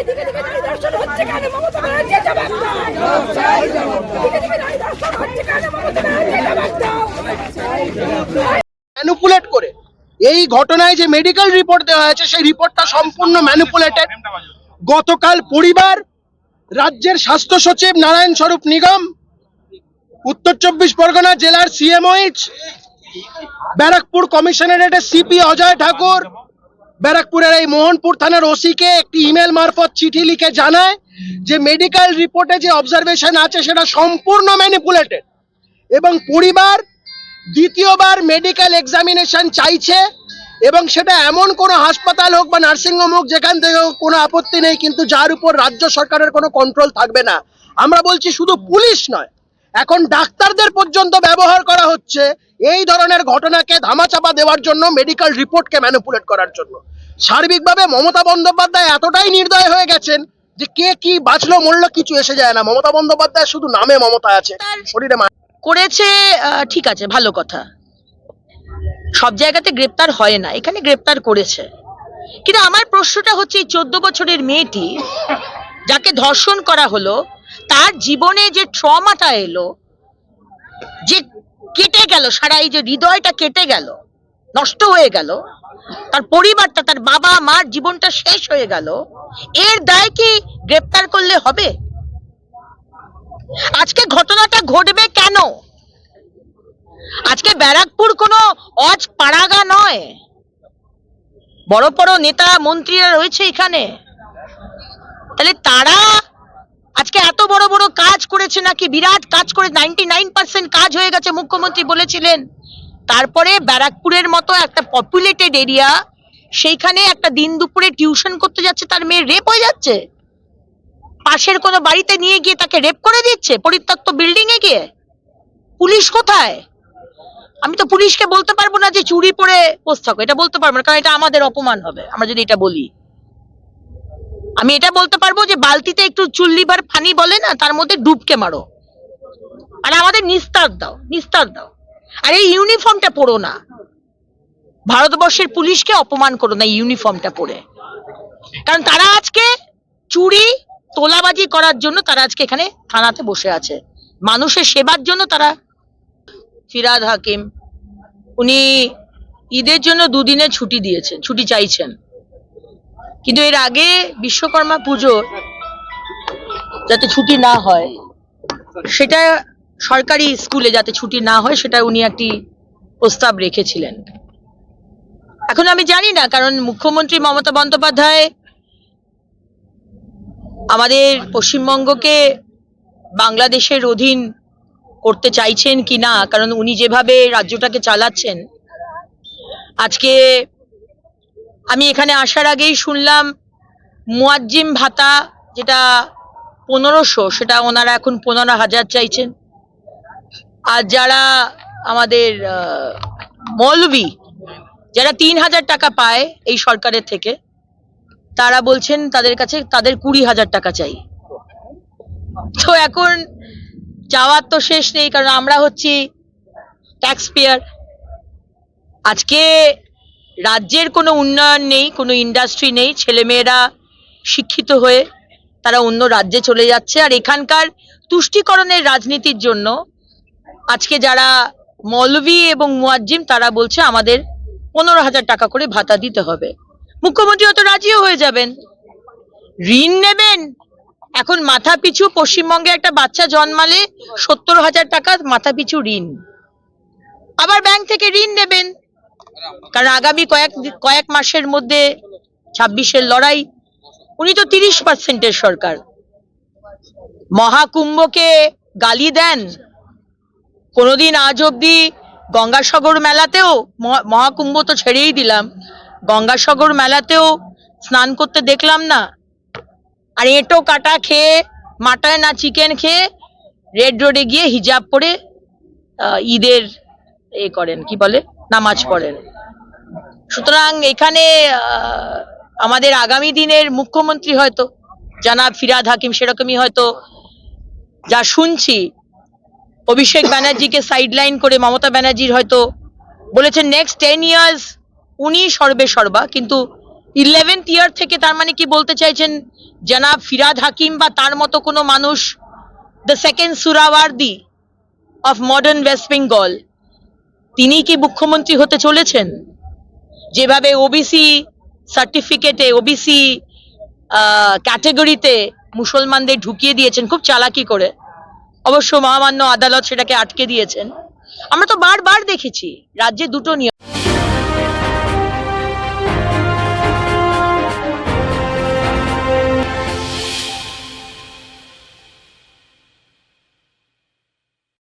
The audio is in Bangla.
এদিকে করে। এই ঘটনায় যে মেডিকেল রিপোর্ট দেওয়া হয়েছে, সেই রিপোর্টটা সম্পূর্ণ ম্যানুপুলেটেড গতকাল পরিবার, রাজ্যের স্বাস্থ্য সচিব নারায়ণ স্বরূপ নিগম, উত্তর চব্বিশ পরগনা জেলার সিএমওইচ ব্যারাকপুর কমিশনারেটের সিপি অজয় ঠাকুর ব্যারাকপুরের এই মোহনপুর থানার ওসিকে একটি ইমেল মারফত চিঠি লিখে জানায় যে মেডিকেল রিপোর্টে যে অবজারভেশন আছে সেটা সম্পূর্ণ ম্যানিপুলেটেড এবং পরিবার দ্বিতীয়বার মেডিকেল এক্সামিনেশন চাইছে এবং সেটা এমন কোনো হাসপাতাল হোক বা নার্সিংহোম হোক, যেখান থেকে হোক, কোনো আপত্তি নেই, কিন্তু যার উপর রাজ্য সরকারের কোনো কন্ট্রোল থাকবে না। আমরা বলছি শুধু পুলিশ নয় এখন ডাক্তারদের পর্যন্ত ব্যবহার করা হচ্ছে এই ধরনের ঘটনাকে ধামাচাপা দেওয়ার জন্য মেডিকেল রিপোর্টকে ম্যানিপুলেট করার জন্য। সার্বিকভাবে মমতা বন্দ্যোপাধ্যায় এতটাই নির্দয় হয়ে গেছেন যে কে কি বাঁচলো মূল্য কিছু এসে যায় না। মমতা বন্দ্যোপাধ্যায় শুধু নামে মমতা আছে। শরীরে করেছে ঠিক আছে, ভালো কথা। সব জায়গাতে গ্রেপ্তার হয় না, এখানে গ্রেপ্তার করেছে। কিন্তু আমার প্রশ্নটা হচ্ছে, এই চোদ্দ বছরের মেয়েটি যাকে ধর্ষণ করা হলো তার জীবনে যে ট্রমাটা এলো, যে কেটে গেল, সারা এই যে হৃদয়টা কেটে গেল, নষ্ট হয়ে গেল, তার পরিবারটা, তার বাবা, মার জীবনটা শেষ হয়ে গেল, এর দায় কি গ্রেপ্তার করলে হবে? আজকে ঘটনাটা ঘটবে কেন? আজকে ব্যারাকপুর কোনো অজ পাড়াগা নয়। বড় বড় নেতা মন্ত্রীরা রয়েছে এখানে। তাহলে তারা বড় বড় কাজ করেছে নাকি? বিরাট কাজ করে নাইনটি কাজ হয়ে গেছে, মুখ্যমন্ত্রী বলেছিলেন। তারপরে ব্যারাকপুরের মতো একটা পপুলেটেড এরিয়া সেইখানে একটা দিন দুপুরে টিউশন করতে যাচ্ছে, তার মেয়ে রেপ হয়ে যাচ্ছে। পাশের কোনো বাড়িতে নিয়ে গিয়ে তাকে রেপ করে দিচ্ছে, পরিত্যক্ত বিল্ডিং এ গিয়ে? পুলিশ কোথায়? আমি তো পুলিশকে বলতে পারব না যে চুরি পরে বসে থাকো, এটা বলতে পারব না, কারণ এটা আমাদের অপমান হবে, আমরা যদি এটা বলি। আমি এটা বলতে পারব যে বালতিতে একটু চুল্লিবার ফানি বলে না, তার মধ্যে ডুবকে মারো। আর আমাদের নিস্তার দাও নিস্তার দাও। আর এই ইউনিফর্মটা পরো না। ভারতবর্ষের পুলিশকে অপমান করো না ইউনিফর্মটা পরে। কারণ তারা আজকে চুরি, তোলাবাজি করার জন্য তারা আজকে এখানে থানাতে বসে আছে। মানুষের সেবার জন্য তারা ফিরাদ হাকিম, উনি ঈদের জন্য দুদিনের ছুটি দিয়েছেন, ছুটি চাইছেন। কিন্তু এর আগে বিশ্বকর্মা পুজো যাতে ছুটি না হয়, সেটা সরকারি স্কুলে যাতে ছুটি না হয়, সেটা উনি একটি প্রস্তাব রেখেছিলেন। এখন আমি জানি না, কারণ মুখ্যমন্ত্রী মমতা বন্দ্যোপাধ্যায় আমাদের পশ্চিমবঙ্গকে বাংলাদেশের অধীন করতে চাইছেন কি না, কারণ উনি যেভাবে রাজ্যটাকে চালাচ্ছেন, আজকে আমি এখানে আসার আগেই শুনলাম মুয়াজ্জিম ভাতা, যেটা পনেরোশো, সেটা ওনারা এখন পনেরো হাজার চাইছেন। আর যারা আমাদের মৌলবি যারা তিন হাজার টাকা পায় এই সরকারের থেকে, তারা বলছেন তাদের কাছে তাদের কুড়ি হাজার টাকা চাই। তো এখন চাওয়ার তো শেষ নেই, কারণ আমরা হচ্ছি ট্যাক্স পেয়ার আজকে রাজ্যের কোনো উন্নয়ন নেই, কোনো ইন্ডাস্ট্রি নেই, ছেলেমেয়েরা শিক্ষিত হয়ে তারা অন্য রাজ্যে চলে যাচ্ছে। আর এখানকার তুষ্টিকরণের রাজনীতির জন্য আজকে যারা মৌলভী এবং মুয়াজ্জিম, তারা বলছে আমাদের পনেরো হাজার টাকা করে ভাতা দিতে হবে। মুখ্যমন্ত্রী হয়তো রাজিও হয়ে যাবেন। ঋণ নেবেন? এখন মাথা পিছু পশ্চিমবঙ্গে একটা বাচ্চা জন্মালে সত্তর হাজার টাকা মাথা পিছু ঋণ। আবার ব্যাংক থেকে ঋণ নেবেন? কারণ আগামী কয়েক কয়েক মাসের মধ্যে ছাব্বিশের লড়াই, উনি তো তিরিশ পার্সেন্টের সরকার। মহাকুম্ভকে গালি দেন। কোনোদিন আজ অব্দি গঙ্গাসাগর মেলাতেও মহাকুম্ভ তো ছেড়েই দিলাম। গঙ্গাসাগর মেলাতেও স্নান করতে দেখলাম না। আর এঁটো কাটা খেয়ে, মাটন না চিকেন খেয়ে রেড রোডে গিয়ে হিজাব পরে ঈদের এ করেন, কি বলে? নামাজ পড়েন। সুতরাং এখানে আমাদের আগামী দিনের মুখ্যমন্ত্রী হয়তো, জানাব ফিরাদ হাকিম সেরকমই হয়তো, যা শুনছি, অভিষেক ব্যানার্জিকে সাইডলাইন করে মমতা ব্যানার্জির হয়তো বলেছেন নেক্সট টেন ইয়ার্স উনি সর্বে সর্বা। কিন্তু ইলেভেন্থ ইয়ার থেকে তার মানে কি বলতে চাইছেন, জনাব ফিরাদ হাকিম বা তার মতো কোনো মানুষ the second Suhrawardy of modern West Bengal তিনি কি মুখ্যমন্ত্রী হতে চলেছেন? যেভাবে ওবিসি সার্টিফিকেটে ওবিসি ক্যাটেগরিতে মুসলমানদের ঢুকিয়ে দিয়েছেন, খুব চালাকি করে। অবশ্য মহামান্য আদালত সেটাকে আটকে দিয়েছেন। আমরা তো বারবার দেখেছি, রাজ্যে দুটো নিয়ম।